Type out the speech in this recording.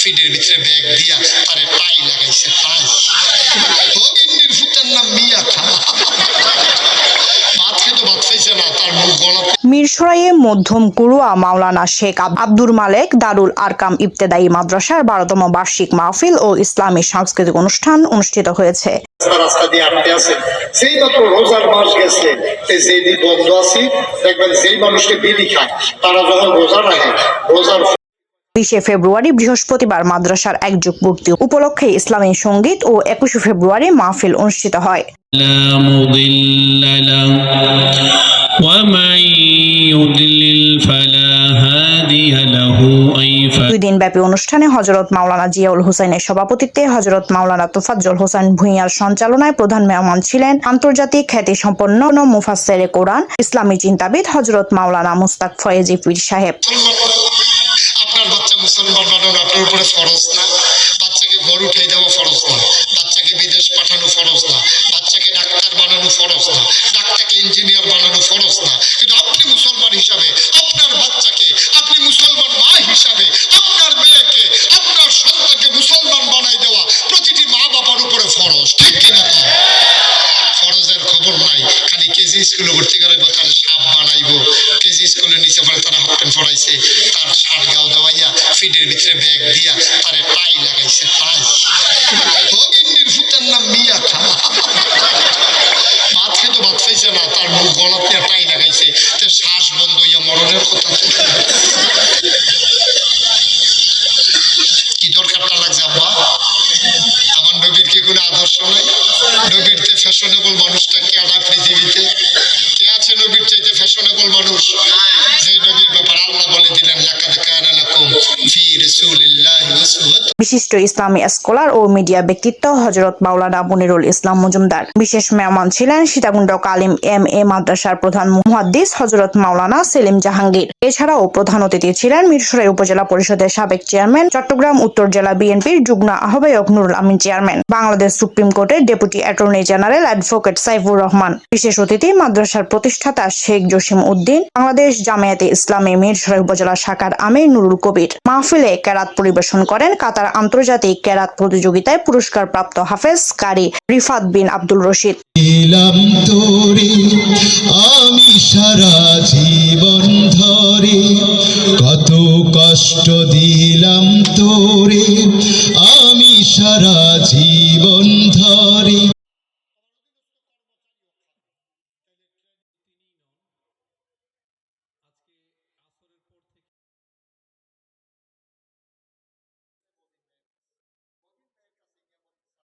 ফিডের ভিতরে ব্যাগ দিয়া তারে টাই লাগাইছে টাই ভগিনীর ফুতের নাম মিয়া খা মিরসরাইয়ে মধ্যম কুরুয়া মাওলানা শেখ আব- আব্দুর মালেক দারুল আরকাম ইবতেদায়ী মাদ্রাসার বারোতম বার্ষিক মাহফিল ও ইসলামী সাংস্কৃতিক অনুষ্ঠান অনুষ্ঠিত হয়েছে। রাস্তা দিয়ে আটকে আছে সেই মাত্র রোজার মাস গেছে বন্ধ আছি দেখবেন যেই মানুষকে বিড়ি খায় তারা যখন রোজা রাখে রোজার বিশে ফেব্রুয়ারি বৃহস্পতিবার মাদ্রাসার এক যুগ উপলক্ষে ইসলামী সংগীত ও একুশে ফেব্রুয়ারি মাহফিল অনুষ্ঠিত হয়। দুই দিন ব্যাপী অনুষ্ঠানে হজরত মাওলানা জিয়াউল হোসেনের সভাপতিত্বে হজরত মাওলানা তোফাজ্জল হোসেন ভূঁইয়ার সঞ্চালনায় প্রধান মেহমান ছিলেন আন্তর্জাতিক খ্যাতি সম্পন্ন মুফাসের কোরআন, ইসলামী চিন্তাবিদ হজরত মাওলানা মুস্তাক ফয়েজি পীর সাহেব। মুসলমান বানানো আপনার উপরে ফরজ না। বাচ্চাকে ঘর উঠাই দেওয়া ফরজ না। বাচ্চাকে বিদেশ পাঠানো ফরজ না। বাচ্চাকে ডাক্তার বানানো ফরজ না। ডাক্তারকে ইঞ্জিনিয়ার বানানো ফরজ না। কিন্তু আপনি মুসলমান হিসাবে, আপনার বাচ্চাকে, আপনি মুসলমান মা হিসাবে, আপনার মেয়েকে, আপনার সন্তানকে মুসলমান বানাই দেওয়া প্রতিটি মা বাবার উপরে ফরজ। ঠিক কিনা? ফরজের খবর নাই। খালি কেজি স্কুলে ভর্তি ফিডের ভিতরে ব্যাগ দিয়া তারে পাই লাগাইছে টাই ভগিনীর ফুতের নাম মিয়া খা ভাত খেতে ভাত খাইছে না, তার মুখ গলাতে পাই লাগাইছে, তে শ্বাস বন্ধ হইয়া মরণের কথা। কি দরকারটা লাগছে আব্বা? আমার নবীর কি কোনো আদর্শ নাই? নবীর যে ফ্যাশনেবল মানুষটা কে আনা পৃথিবীতে? কে আছে নবীর চাইতে ফ্যাশনেবল মানুষ? বিশিষ্ট ইসলামী স্কলার ও মিডিয়া ব্যক্তিত্ব হজরত মাওলানা মুনিরুল ইসলাম মজুমদার। বিশেষ মেহমান ছিলেন সীতাকুণ্ড কালিম এম এ মাদ্রাসার প্রধান মুহাদ্দিস হজরত মাওলানা সেলিম জাহাঙ্গীর। এছাড়াও প্রধান অতিথি ছিলেন মিরসরাই উপজেলা পরিষদের সাবেক চেয়ারম্যান, চট্টগ্রাম, উত্তর জেলা বিএনপির যুগ্ম আহ্বায়ক নুরুল আমিন চেয়ারম্যান, বাংলাদেশ সুপ্রিম কোর্টের deputy attorney general advocate Saifur Rahman. বিশেষ অতিথি মাদ্রাসার প্রতিষ্ঠাতা শেখ জসিম উদ্দিন, বাংলাদেশ জামায়াতে ইসলামী মিরসরাই উপজেলা শাখার আমির নুরুল কবির। মাহফিলে কেরাত পরিবেশন করেন কাতার আন্তর্জাতিক ক্যারাত প্রতিযোগিতায় পুরস্কার প্রাপ্ত হাফেজ কারি রিফাত বিন আব্দুল রশিদ। আমি সারা জীবন ধরে, কত কষ্ট দিলাম তোরে, আমি সারা জীবন ধরে।